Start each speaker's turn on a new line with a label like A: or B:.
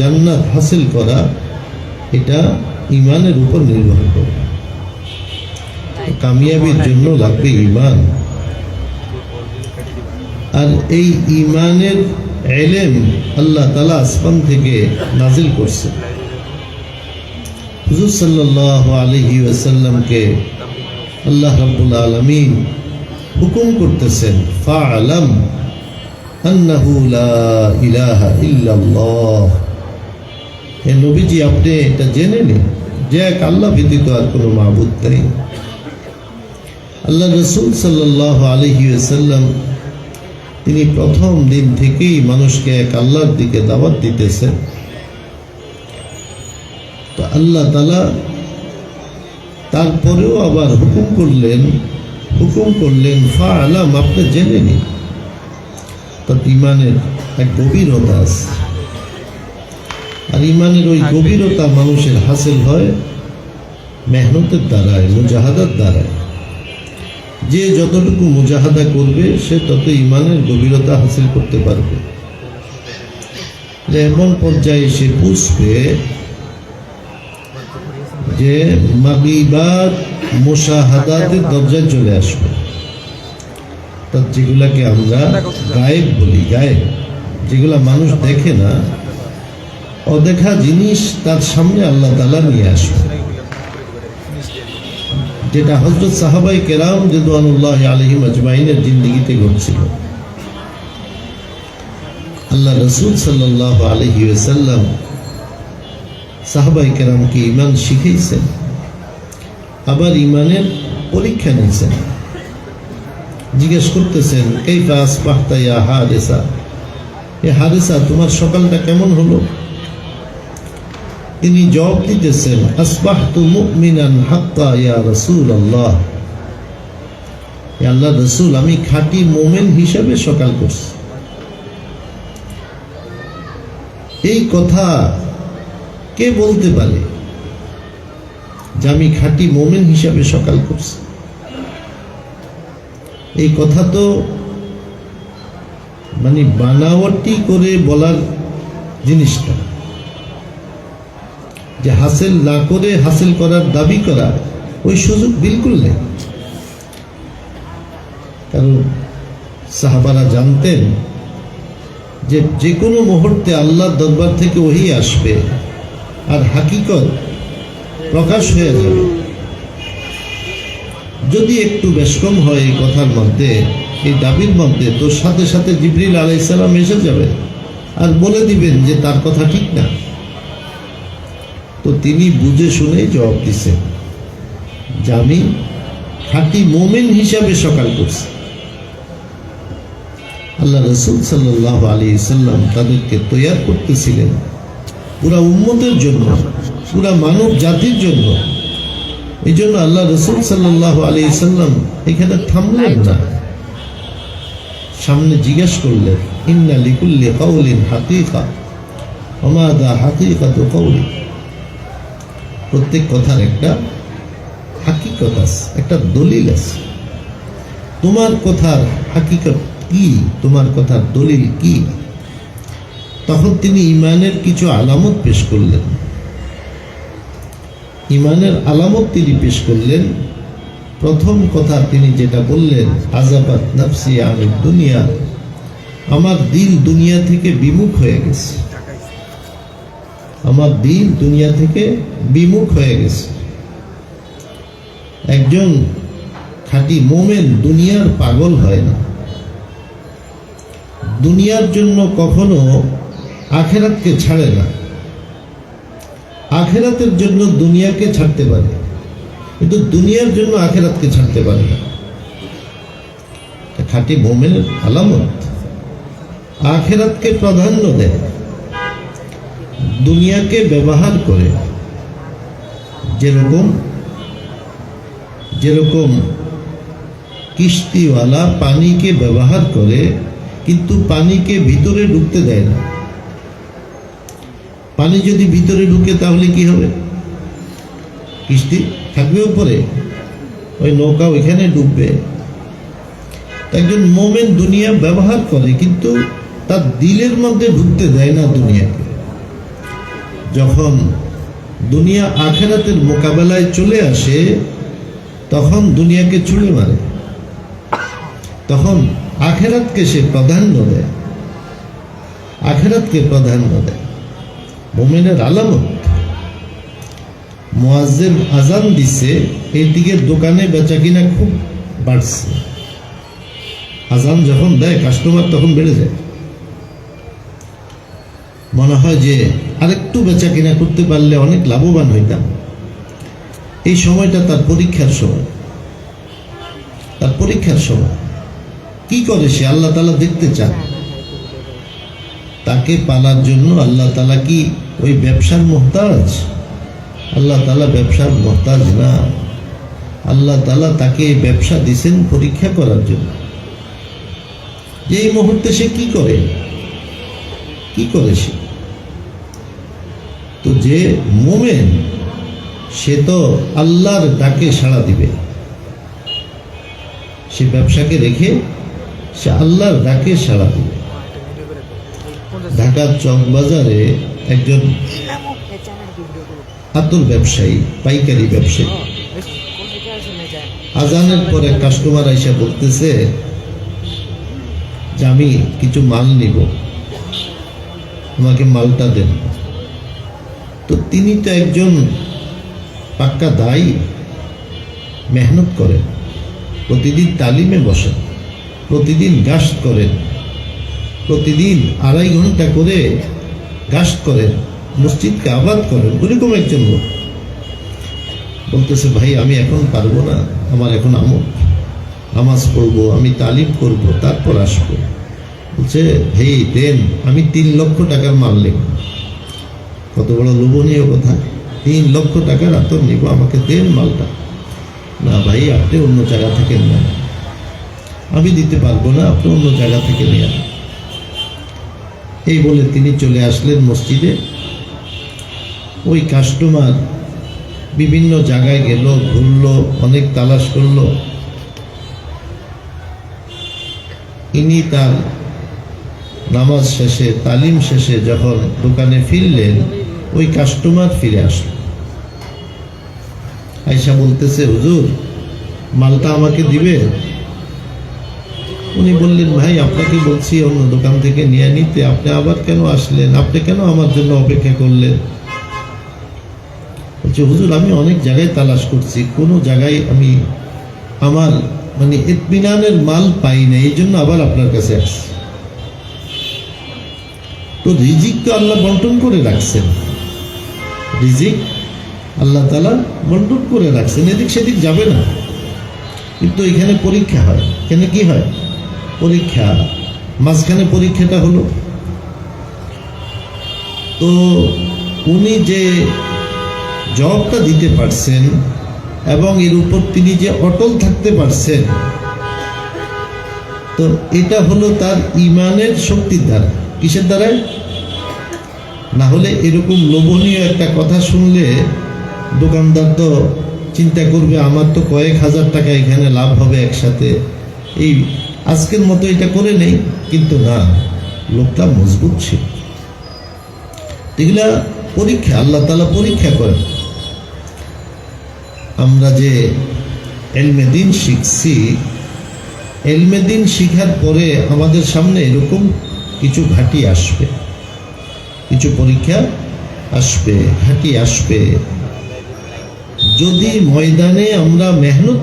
A: জান্নাত হাসিল করা এটা ইমানের উপর নির্ভর করে। কামিয়াবির জন্য লাগবে ইমান আর এই ইমানের এলেম আল্লাহ তালা আসমান থেকে নাজিল করছে। হুজুর সাল্লাহ আলহি ওয়াসাল্লামকে আল্লাহ রাব্বুল আলামিন হুকুম করতেছেন ফাআলাম আন্নাহু লা ইলাহা ইল্লাল্লাহ। হে নবীজি, আপনি এটা জেনে নিন যে এক আল্লাহ ব্যতীত আর কোনো মাবুদ নেই। আল্লাহ রসুল সাল্লাহ আলহি সাল্লাম তিনি প্রথম দিন থেকেই মানুষকে এক আল্লাহর দিকে দাওয়াত দিতেছেন। তো আল্লাহ তালা তারপরেও আবার হুকুম করলেন হুকুম করলেন ফা আলাম আপনি জেনে নিন। তার ইমানের এক গভীরতা আছে। আর ইমানের ওই গভীরতা মানুষের হাসিল হয় মেহনতের দ্বারায় মুজাহাদার দ্বারায়। যে যতটুকু মুজাহাদা করবে সে তত ইমানের গভীরতা হাসিল করতে পারবে। এমন পর্যায়ে সে বুঝবে যে মাগিবাদ মোশাহাদাতের দরজায় চলে আসবে। তার যেগুলাকে আমরা গায়েব বলি গায়েব। যেগুলা মানুষ দেখে না অদেখা জিনিস তার সামনে আল্লাহ তালা নিয়ে আসবে। যেটা হজরত সাহাবাই কেরাম রেদওয়ানুল্লাহ আলহিম আজমাইনের জিন্দিগিতে ঘটছিল। আল্লাহ রসুল সাল্লাহ আলহি সাল্লাম সাহাবাই কেরামকে ইমান শিখেছেন আবার ইমানের পরীক্ষা নিয়েছেন। জিজ্ঞেস করতেছেন এই কাজ পাহতাইয়া হারেসা? এ হারেসা, তোমার সকালটা কেমন হলো? তিনি জবাব দিতেছেন আল্লাহ রসুল, আমি খাঁটি মোমেন হিসাবে সকাল করছি। এই কথা কে বলতে পারে যে আমি খাঁটি মোমেন হিসাবে সকাল করছি? এই কথা তো মানে বানাওয়াটি করে বলার জিনিসটা যে হাসিল না করে হাসিল করার দাবি করা ওই সুযোগ বিলকুল নেই। কারণ সাহাবারা জানতেন যে যে কোনো মুহূর্তে আল্লাহর দরবার থেকে ওহি আসবে আর হাকিকত প্রকাশ হয়ে যাবে। যদি একটু বেশকম হয় এই কথার মধ্যে, এই দাবির মধ্যে, তো সাথে সাথে জিবরিল আলাইসাল্লাম এসে যাবে আর বলে দিবেন যে তার কথা ঠিক না। তো তিনি বুঝে শুনে জবাব দিছেন, যে আমি খাঁটি মোমেন হিসাবে সকাল করছি। আল্লাহ রসুল সাল্লাহ আলী সাল্লাম তাদেরকে তৈয়ার করতেছিলেন পুরা উম্মতের জন্য, পুরা মানব জাতির জন্য। এই জন্য আল্লাহ রসুল সাল্লাহ আলী সাল্লাম এখানে থামলেন না। সামনে জিজ্ঞেস করলেন, ইন্না লিকুল্লি কৌলিন হাকিকা অমাদা হাকিকা তো কৌলি প্রত্যেক কথার একটা হাকিকত আছে, একটা দলিল আছে। তোমার কথার হাকিকত কি? তোমার কথার দলিল কি? তখন তিনি ইমানের কিছু আলামত পেশ করলেন। ইমানের আলামত তিনি পেশ করলেন। প্রথম কথা তিনি যেটা বললেন আজাবাত নাফসি আমি দুনিয়া, আমার দিল দুনিয়া থেকে বিমুখ হয়ে গেছে। আমার দিল দুনিয়া থেকে বিমুখ হয়ে গেছে। একজন খাঁটি মোমেন দুনিয়ার পাগল হয় না। দুনিয়ার জন্য কখনো আখেরাতকে ছাড়ে না। আখেরাতের জন্য দুনিয়াকে ছাড়তে পারে, কিন্তু দুনিয়ার জন্য আখেরাতকে ছাড়তে পারে না। খাঁটি মোমেনের আলামত আখেরাতকে প্রাধান্য দেয়। দুনিয়াকে ব্যবহার করে যেরকম যেরকম কিস্তিওয়ালা পানিকে ব্যবহার করে, কিন্তু পানিকে ভিতরে ঢুকতে দেয় না। পানি যদি ভিতরে ঢুকে তাহলে কি হবে? কিস্তি থাকবে উপরে। ওই নৌকা ওইখানে ডুববে। একজন মোমেন দুনিয়া ব্যবহার করে, কিন্তু তার দিলের মধ্যে ঢুকতে দেয় না দুনিয়াকে। যখন দুনিয়া আখেরাতের মোকাবেলায় চলে আসে, তখন দুনিয়াকে ছুঁড়ে মারে। তখন আখেরাতকে সে প্রাধান্য দেয়। আখেরাতকে প্রাধান্য দেয়। মোমেনের আলামত। মোয়াজ্জেম আজান দিছে এইদিকে দোকানে বেচা কিনা খুব বাড়ছে। আজান যখন দেয় কাস্টমার তখন বেড়ে যায়। মনে হয় যে আরেকটু বেচা কিনা করতে পারলে অনেক লাভবান হইতাম। এই সময়টা তার পরীক্ষার সময়। তার পরীক্ষার সময়। কি করে সে আল্লাহ তালা দেখতে চান তাকে পালার জন্য আল্লাহ তালা কি ওই ব্যবসার মোহতাজ? আল্লাহ তালা ব্যবসার মোহতাজ না। আল্লাহ তালা তাকে ব্যবসা দিছেন পরীক্ষা করার জন্য। যে এই মুহূর্তে সে কি করে? কি করে সে? তো যে মোমেন, সে তো আল্লাহর ডাকে সাড়া দিবে। সে ব্যবসাকে রেখে সে আল্লাহর ডাকে সাড়া দিবে। ঢাকার চকবাজারে একজন আতর ব্যবসায়ী, পাইকারি ব্যবসায়ী, আজানের পরে কাস্টমার আইসা বলতেছে যে আমি কিছু মাল নিব। আমাকে মালটা দেন। তো তিনি তো একজন পাক্কা দায়ী, মেহনত করেন, প্রতিদিন তালিমে বসেন, প্রতিদিন গাস্ট করেন, প্রতিদিন আড়াই ঘণ্টা করে গাস্ট করেন মসজিদকে আবাদ করেন, ওরকম একজন লোক। বলতেছে, ভাই, আমি এখন পারব না, আমার এখন আমল নামাজ পড়ব, আমি তালিম করব, তারপর আসব। বলছে ভাই দেন, আমি তিন লক্ষ টাকার মাল নেব। কত বড় লোভনীয় কথা। তিন লক্ষ টাকার আতর নিব আমাকে দেন মালটা। না ভাই, আপনি অন্য জায়গা থেকে নেন। আমি দিতে পারব না, আপনি অন্য জায়গা থেকে নেন। এই বলে তিনি চলে আসলেন মসজিদে। ওই কাস্টমার বিভিন্ন জায়গায় গেল, ঘুরলো, অনেক তালাশ করল। ইনি তার নামাজ শেষে, তালিম শেষে যখন দোকানে ফিরলেন ওই কাস্টমার ফিরে আসলো। আয়সা বলতেছে, হুজুর, মালটা আমাকে দিবে? উনি বললেন, ভাই, আপনাকে বলছি, অন্য দোকান থেকে নিয়ে নিতে। আপনি আবার কেন আসলেন? আপনি কেন আমার জন্য অপেক্ষা করলেন? বলছে, হুজুর, আমি অনেক জায়গায় তালাশ করছি। কোনো জায়গায় আমি আমার মানে ইতমিনানের মাল পাই না। এই জন্য আবার আপনার কাছে আসছি। তো রিজিক তো আল্লাহ বন্টন করে রাখছেন। রিজিক আল্লাহ তালা বন্টন করে রাখছেন। এদিক সেদিক যাবে না। কিন্তু এখানে পরীক্ষা হয়। এখানে কি হয়? পরীক্ষা। মাঝখানে পরীক্ষাটা হলো। তো উনি যে জবটা দিতে পারছেন এবং এর উপর তিনি যে অটল থাকতে পারছেন, তো এটা হলো তার ইমানের শক্তির দ্বারা। কিসের দ্বারায় না হলে এরকম লোভনীয় একটা কথা শুনলে দোকানদার তো চিন্তা করবে, আমার তো কয়েক হাজার টাকা এখানে লাভ হবে একসাথে। এই আজকের মতো এটা করে নেই, কিন্তু না, লোকটা মজবুত ছিল। এগুলা পরীক্ষা, আল্লাহ তালা পরীক্ষা করেন। আমরা যে এলমে দিন শিখছি, এলমে দিন শিখার পরে আমাদের সামনে এরকম কিছু ঘাটি আসবে। কিছু পরীক্ষা আসবে হাঁটি আসবে। যদি ময়দানে আমরা মেহনত